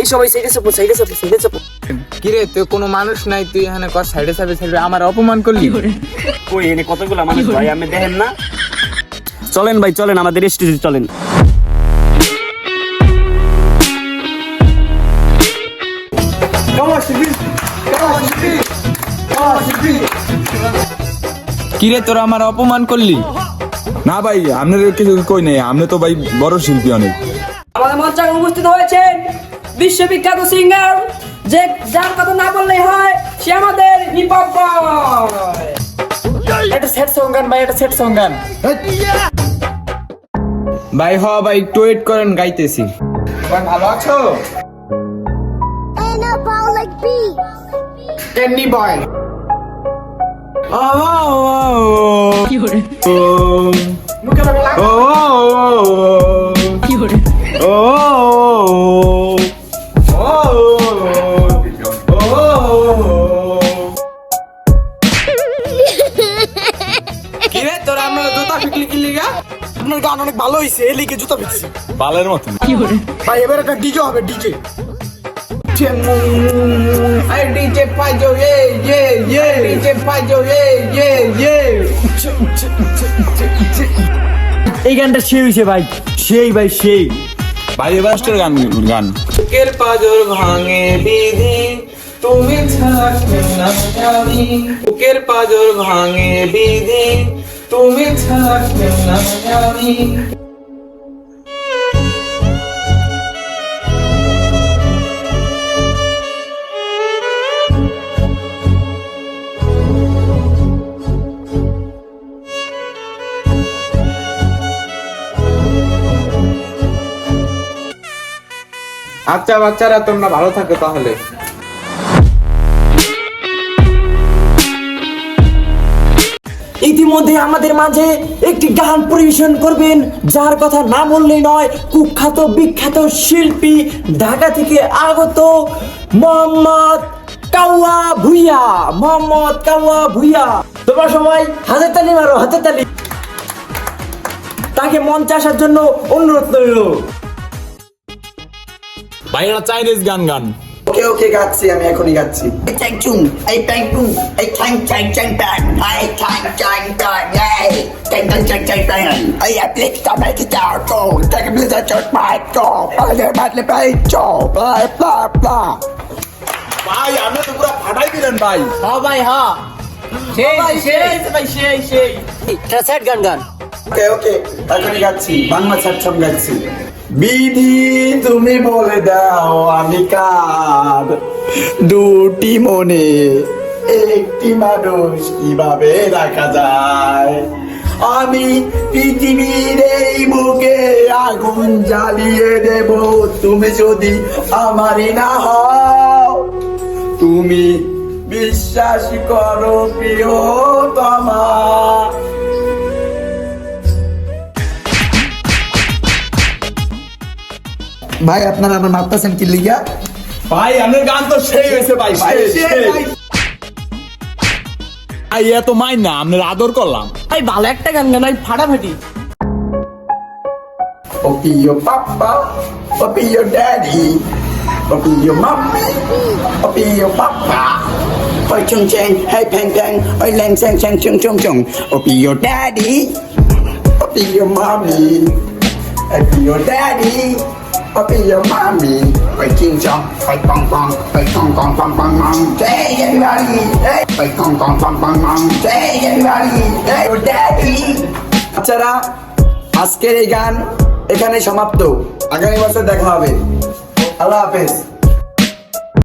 এই সবাই সাইডে চাপো সাইডে চাপো সাইডে চাপো। কিরে তুই কোনো মানুষ নাই তুই এখানে কর সাইডে সাইডে সাইডে আমার অপমান করলি? কই এনে কতগুলো মানুষ ভাই আমি দেখেন না? চলেন ভাই চলেন আমাদের স্টেজে চলেন। কিরে তোরা আমার অপমান করলি? না ভাই আপনার কিছু কই নাই আপনি তো ভাই বড় শিল্পী অনেক। আমাদের মঞ্চে উপস্থিত হয়েছেন বিশ্ববিখ্যাত সিঙ্গার যে যার কথা না বললেই হয় সে আমাদের হিপ হপ বয় এটা সেট সং গান ভাই এটা সেট সং গান। ভাই হ ভাই একটু ওয়েট করেন গাইতেছি। ভাই ভালো আছো. ক্যান্ডি বয় কিরে গান অনেক ভালো হয়েছে এই লিগে জুতা ফিকছি বালের মতন? ভাই এবার একটা ডিজে হবে ডিজে। আই ডিজে পাজো ইয়ে ইয়ে ইয়ে ডিজে পাজো ইয়ে ইয়ে ইয়ে এই গানটা সেই হয়েছে ভাই সেই ভাই সেই। ভাই এভারেস্টের গান গান। বুকের পাজর ভাঙে বিধি তুমি ছাড়া কেউ না পাজর ভাঙে বিধি তুমি কেউ না জানি। আচ্ছা বাচ্চারা তোমরা ভালো থাকো তাহলে। ইতিমধ্যে আমাদের মাঝে একটি গান পরিবেশন করবেন, যার কথা না বললেই নয়, কুখ্যাত, বিখ্যাত শিল্পী ঢাকা থেকে আগত মোহাম্মদ কাওয়া ভুইয়া। মোহাম্মদ কাওয়া ভুইয়া। তোমরা সবাই হাতে তালি মারো, হাতে তালি। তাকে মঞ্চে আসার জন্য অনুরোধ রইল। ভাই এটা চাইনিজ গান গান। ওকে ওকে গাচ্ছি আমি এখনই গাচ্ছি bang, ai a blick da make it down, go, take a blizzard just my go, I get mad le bay, go, blah blah blah. ভাই আপনি তো পুরো ফাটাই দিলেন ভাই ভাই হ্যাঁ সেই সেই ভাই সেই সেই এটা গান গান ওকে ওকে এখনই গাচ্ছি বাংলা ছাড় সব গাচ্ছি বিধি তুমি বলে দাও, আমি কার? দুটি মনে, একটি মানুষ কীভাবে রাখা যায়? আমি পৃথিবীর এই বুকে আগুন জ্বালিয়ে দেব, তুমি যদি আমারই না হও। তুমি বিশ্বাস করো, প্রিয়তমা। ভাই আপনারা আমার মাপতেছেন কি লিগা? ভাই আমার গান তো সেই হয়েছে ভাই ভাই ভাই এত মাইন না আমার আদর করলাম। ভাই ভালো একটা গান গান ভাই ফাটাফাটি। O P U papa O U daddy O P U mummy O P U papa ওই চুং চেং হেই ফেং ফেং ওই ল্যাং চেং চেং চং চং চং। O P U daddy O U mummy O P U daddy. Papi your mommy. Oi ching chong, oi bong bong, oi kong kong bong bong, bong. hey everybody, hey, oi kong kong bong bong, bong. hey everybody, hey your daddy. বাচ্চারা আজকের এই গান এখানে সমাপ্ত আগামী বছর দেখা হবে আল্লাহ হাফেজ